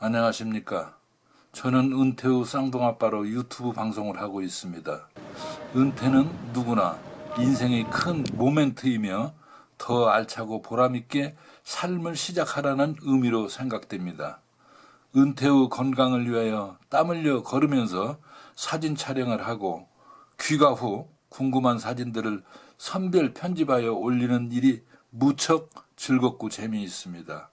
안녕하십니까. 저는 은퇴 후 쌍둥아빠로 유튜브 방송을 하고 있습니다. 은퇴는 누구나 인생의 큰 모멘트이며 더 알차고 보람있게 삶을 시작하라는 의미로 생각됩니다. 은퇴 후 건강을 위하여 땀 흘려 걸으면서 사진 촬영을 하고 귀가 후 궁금한 사진들을 선별 편집하여 올리는 일이 무척 즐겁고 재미있습니다.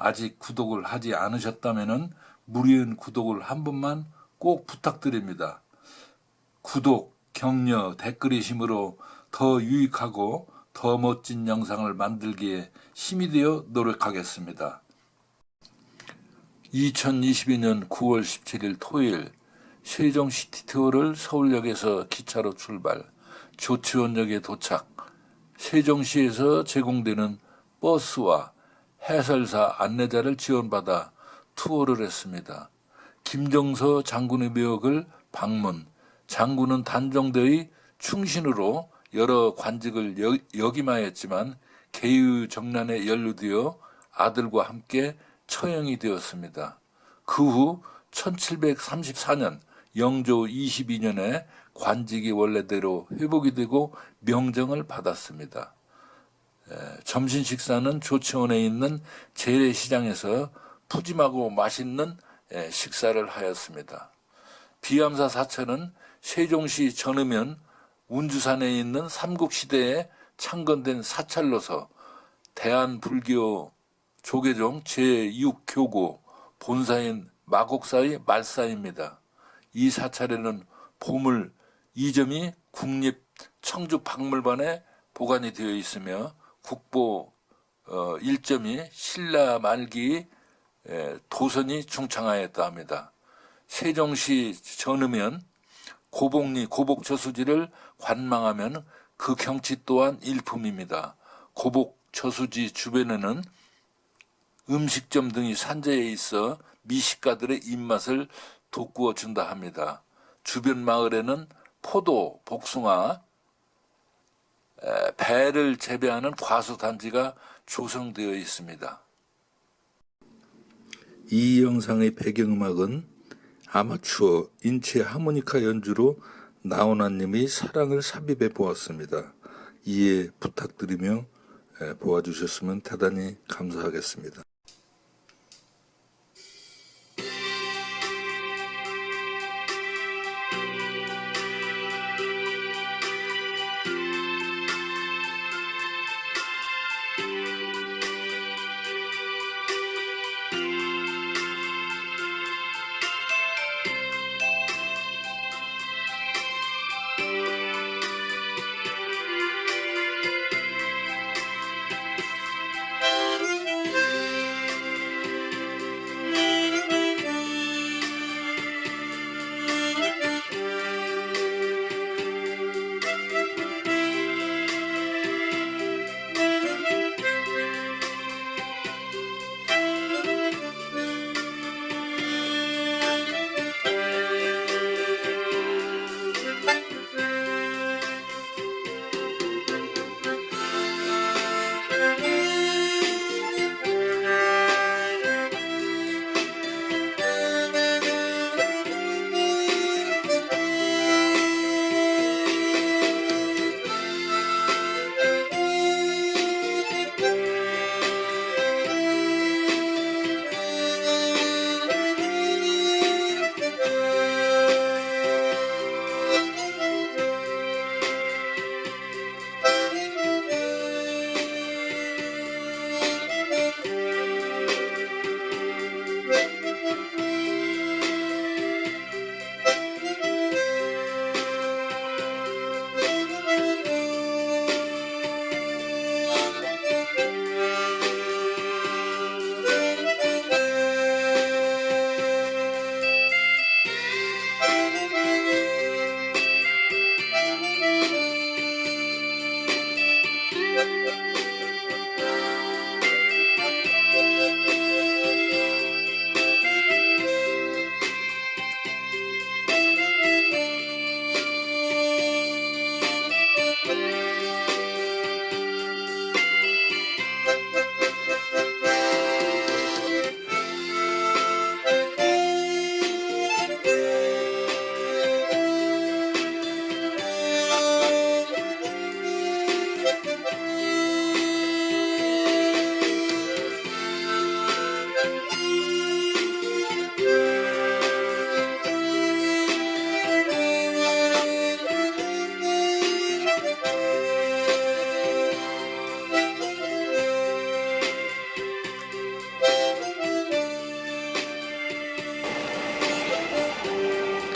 아직 구독을 하지 않으셨다면 무료인 구독을 한 번만 꼭 부탁드립니다. 구독, 격려, 댓글이심으로 더 유익하고 더 멋진 영상을 만들기에 힘이 되어 노력하겠습니다. 2022년 9월 17일 토요일 세종시티 투어를 서울역에서 기차로 출발, 조치원역에 도착, 세종시에서 제공되는 버스와 해설사 안내자를 지원받아 투어를 했습니다. 김정서 장군의 묘역을 방문, 장군은 단종대의 충신으로 여러 관직을 여- 역임하였지만 개유 정난에 연루되어 아들과 함께 처형이 되었습니다. 그 후 1734년 영조 22년에 관직이 원래대로 회복이 되고 명정을 받았습니다. 점심 식사는 조치원에 있는 재래시장에서 푸짐하고 맛있는 예, 식사를 하였습니다. 비암사 사천은 세종시 전으면 운주산에 있는 삼국시대에 창건된 사찰로서 대한불교 조계종 제6교구 본사인 마곡사의 말사입니다. 이 사찰에는 보물 2점이 국립 청주박물관에 보관이 되어 있으며 국보 어, 1점이 신라 말기 에, 도선이 중창하였다 합니다. 세종시 전으면 고복리 고복 저수지를 관망하면 그 경치 또한 일품입니다. 고복 저수지 주변에는 음식점 등이 산재해 있어 미식가들의 입맛을 돋구어 준다 합니다. 주변 마을에는 포도, 복숭아, 에, 배를 재배하는 과수 단지가 조성되어 있습니다. 이 영상의 배경음악은 아마추어 인체 하모니카 연주로 나훈아님의 사랑을 삽입해 보았습니다. 이해 부탁드리며 에, 보아주셨으면 대단히 감사하겠습니다.